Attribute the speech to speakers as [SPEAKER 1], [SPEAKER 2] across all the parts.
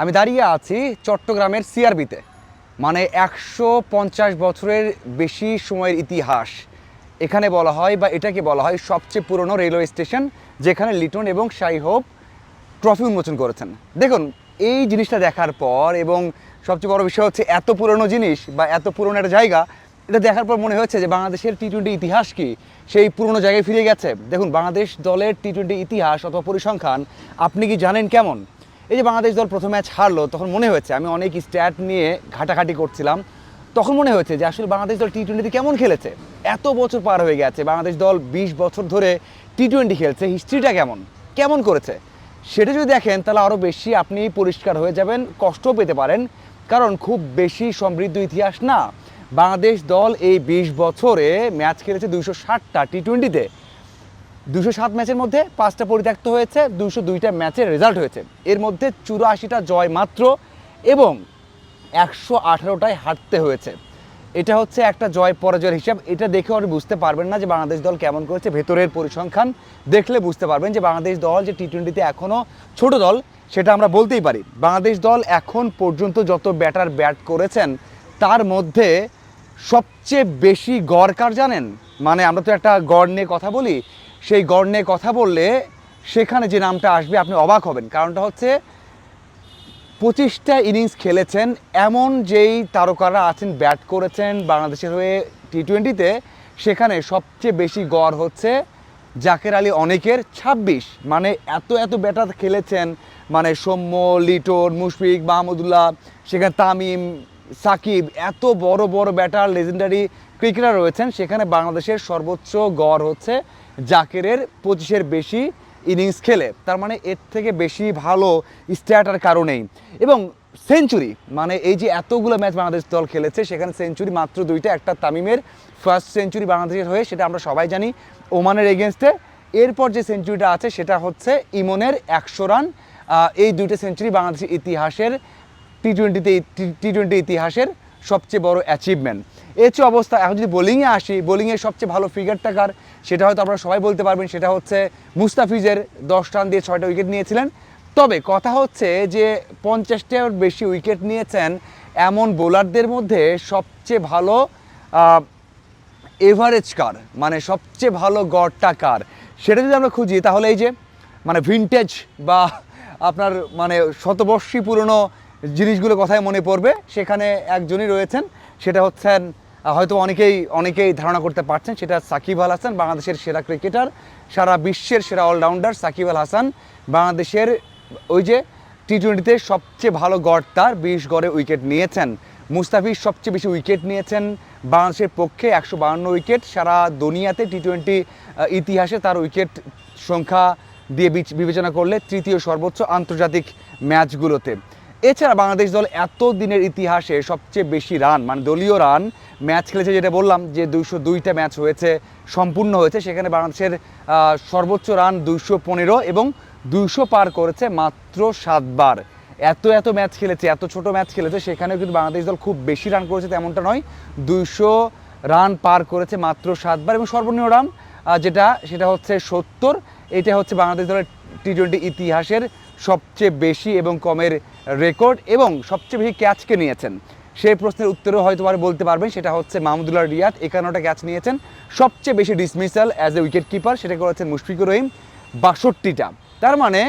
[SPEAKER 1] আমি দাঁড়িয়ে আছি চট্টগ্রামের সিআরবিতে। মানে একশো পঞ্চাশ বছরের বেশি সময়ের ইতিহাস। এখানে বলা হয় বা এটাকে বলা হয় সবচেয়ে পুরনো রেলওয়ে স্টেশন, যেখানে লিটন এবং শাই হোপ ট্রফি উন্মোচন করেছেন। দেখুন, এই জিনিসটা দেখার পর এবং সবচেয়ে বড় বিষয় হচ্ছে এত পুরনো জিনিস বা এত পুরনো একটা জায়গা, এটা দেখার পর মনে হয়েছে যে বাংলাদেশের টি টোয়েন্টি ইতিহাস কি? সেই পুরনো জায়গায় ফিরে গেছে। দেখুন, বাংলাদেশ দলের টি টোয়েন্টি ইতিহাস অথবা পরিসংখ্যান, আপনি কি জানেন কেমন? এই যে বাংলাদেশ দল প্রথম ম্যাচ হারলো, তখন মনে হয়েছে, আমি অনেক স্ট্যাট নিয়ে ঘাটাঘাটি করছিলাম, তখন মনে হয়েছে যে আসলে বাংলাদেশ দল টি টোয়েন্টিতে কেমন খেলেছে? এত বছর পার হয়ে গেছে, বাংলাদেশ দল বিশ বছর ধরে টি টোয়েন্টি খেলছে হিস্ট্রিটা কেমন? কেমন করেছে? সেটা যদি দেখেন, তাহলে আরও বেশি আপনি পরিষ্কার হয়ে যাবেন, কষ্টও পেতে পারেন, কারণ খুব বেশি সমৃদ্ধ ইতিহাস না। বাংলাদেশ দল এই বিশ বছরে ম্যাচ খেলেছে দুইশো ষাটটা টি টোয়েন্টিতে দুশো সাত ম্যাচের মধ্যে পাঁচটা পরিত্যক্ত হয়েছে, দুশো দুইটা ম্যাচের রেজাল্ট হয়েছে। এর মধ্যে চুরাশিটা জয় মাত্র এবং একশো আঠারোটায় হারতে হয়েছে। এটা হচ্ছে একটা জয় পরাজয়ের হিসাব। এটা দেখে আপনি বুঝতে পারবেন না যে বাংলাদেশ দল কেমন করেছে। ভেতরের পরিসংখ্যান দেখলে বুঝতে পারবেন যে বাংলাদেশ দল যে টি টোয়েন্টিতে এখনও ছোট দল, সেটা আমরা বলতেই পারি। বাংলাদেশ দল এখন পর্যন্ত যত ব্যাটার ব্যাট করেছেন, তার মধ্যে সবচেয়ে বেশি গড় কার জানেন? মানে আমরা তো একটা গড় নিয়ে কথা বলি সেই গড় কথা বললে সেখানে যে নামটা আসবে আপনি অবাক হবেন। কারণটা হচ্ছে পঁচিশটা ইনিংস খেলেছেন, এমন যেই তারকারা আছেন ব্যাট করেছেন বাংলাদেশের হয়ে টি টোয়েন্টিতে সেখানে সবচেয়ে বেশি গড় হচ্ছে জাকের আলী অনেকের ২৬ মানে এত এত ব্যাটার খেলেছেন মানে সৌম্য, লিটন, মুশফিক মাহমুদুল্লাহ সেখানে তামিম সাকিব, এত বড় বড় ব্যাটার লেজেন্ডারি ক্রিকেটার রয়েছেন। সেখানে বাংলাদেশের সর্বোচ্চ গড় হচ্ছে জাকেরের পঁচিশের বেশি ইনিংস খেলে। তার মানে এর থেকে বেশি ভালো স্ট্যাটার কারণেই এবং সেঞ্চুরি মানে এই যে এতগুলো ম্যাচ বাংলাদেশ দল খেলেছে, সেখানে সেঞ্চুরি মাত্র দুইটা, একটা তামিমের ফার্স্ট সেঞ্চুরি বাংলাদেশের হয়ে, সেটা আমরা সবাই জানি ওমানের এগেনস্টে এরপর যে সেঞ্চুরিটা আছে, সেটা হচ্ছে ইমনের একশো রান এই দুইটা সেঞ্চুরি বাংলাদেশের ইতিহাসের টি টোয়েন্টিতে টি টোয়েন্টি ইতিহাসের সবচেয়ে বড় অ্যাচিভমেন্ট এর হচ্ছে অবস্থা, এখন যদি বোলিংয়ে আসি বোলিংয়ের সবচেয়ে ভালো ফিগারটা কার? সেটা হয়তো আপনারা সবাই বলতে পারবেন, সেটা হচ্ছে মুস্তাফিজের দশ রান দিয়ে ছয়টা উইকেট নিয়েছিলেন। তবে কথা হচ্ছে যে পঞ্চাশটার বেশি উইকেট নিয়েছেন এমন বোলারদের মধ্যে সবচেয়ে ভালো এভারেজ কার? মানে সবচেয়ে ভালো গড়টা কার? সেটা যদি আমরা খুঁজি, তাহলে এই যে মানে ভিনটেজ বা আপনার মানে শতবর্ষী পুরনো জিনিসগুলো কথায় মনে পড়বে। সেখানে একজনই রয়েছেন, সেটা হচ্ছেন হয়তো অনেকেই অনেকেই ধারণা করতে পারছেন, সেটা সাকিব আল হাসান, বাংলাদেশের সেরা ক্রিকেটার সারা বিশ্বের সেরা অলরাউন্ডার সাকিব আল হাসান, বাংলাদেশের ওই যে টি টোয়েন্টিতে সবচেয়ে ভালো গড় তার, বিশ গড়ে উইকেট নিয়েছেন। মুস্তাফিজ সবচেয়ে বেশি উইকেট নিয়েছেন, বাংলাদেশের পক্ষে একশো বাহান্ন উইকেট সারা দুনিয়াতে টি টোয়েন্টি ইতিহাসে তার উইকেট সংখ্যা দিয়ে বিবেচনা করলে তৃতীয় সর্বোচ্চ আন্তর্জাতিক ম্যাচগুলোতে এছাড়া বাংলাদেশ দল এত দিনের ইতিহাসে সবচেয়ে বেশি রান মানে দলীয় রান, ম্যাচ খেলেছে যেটা বললাম যে দুইশো দুইটা ম্যাচ হয়েছে, সম্পূর্ণ হয়েছে। সেখানে বাংলাদেশের সর্বোচ্চ রান দুইশো পনেরো এবং দুইশো পার করেছে মাত্র সাতবার। এত এত ম্যাচ খেলেছে, এত ছোট ম্যাচ খেলেছে, সেখানেও কিন্তু বাংলাদেশ দল খুব বেশি রান করেছে তেমনটা নয়। দুইশো রান পার করেছে মাত্র সাতবার এবং সর্বনিম্ন রান যেটা, সেটা হচ্ছে সত্তর। এটা হচ্ছে বাংলাদেশ দলের টি টোয়েন্টি ইতিহাসের সবচেয়ে বেশি এবং কমের রেকর্ড এবং সবচেয়ে বেশি ক্যাচকে নিয়েছেন? সেই প্রশ্নের উত্তরও হয়তো আর বলতে পারবেন, সেটা হচ্ছে মাহমুদুল্লাহ রিয়াদ, একান্নটা ক্যাচ নিয়েছেন। সবচেয়ে বেশি dismissal as a wicket keeper সেটা করেছেন মুশফিকুর রহিম, বাষট্টিটা। তার মানে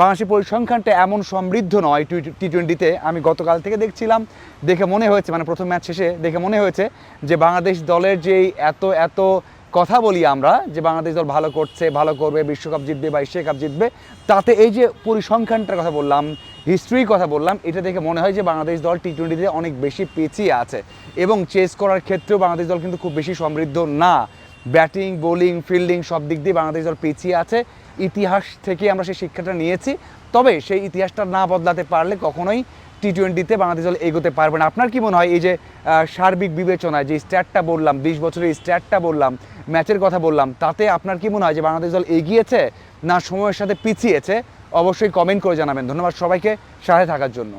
[SPEAKER 1] বাংলাদেশের পরিসংখ্যানটা এমন সমৃদ্ধ নয় টি টোয়েন্টিতে আমি গতকাল থেকে দেখছিলাম, দেখে মনে হয়েছে মানে প্রথম ম্যাচ শেষে দেখে মনে হয়েছে যে বাংলাদেশ দলের যেই এত এত কথা বলি আমরা যে বাংলাদেশ দল ভালো করছে, ভালো করবে, বিশ্বকাপ জিতবে বা এশিয়া কাপ জিতবে। তাতে এই যে পরিসংখ্যানটার কথা বললাম হিস্ট্রির কথা বললাম, এটা দেখে মনে হয় যে বাংলাদেশ দল টি টোয়েন্টিতে অনেক বেশি পিছিয়ে আছে এবং চেস করার ক্ষেত্রেও বাংলাদেশ দল কিন্তু খুব বেশি সমৃদ্ধ না। ব্যাটিং বোলিং ফিল্ডিং সব দিক দিয়ে বাংলাদেশ দল পিছিয়ে আছে। ইতিহাস থেকে আমরা সেই শিক্ষাটা নিয়েছি। তবে সেই ইতিহাসটা না বদলাতে পারলে কখনোই টি টোয়েন্টিতে বাংলাদেশ দল এগোতে পারবে না। আপনার কি মনে হয় এই যে সার্বিক বিবেচনায় যে স্ট্যাটটা বললাম, বিশ বছরের স্ট্যাটটা বললাম ম্যাচের কথা বললাম, তাতে আপনার কি মনে হয় যে বাংলাদেশ দল এগিয়েছে না সময়ের সাথে পিছিয়েছে? অবশ্যই কমেন্ট করে জানাবেন। ধন্যবাদ সবাইকে, সাথে থাকার জন্য।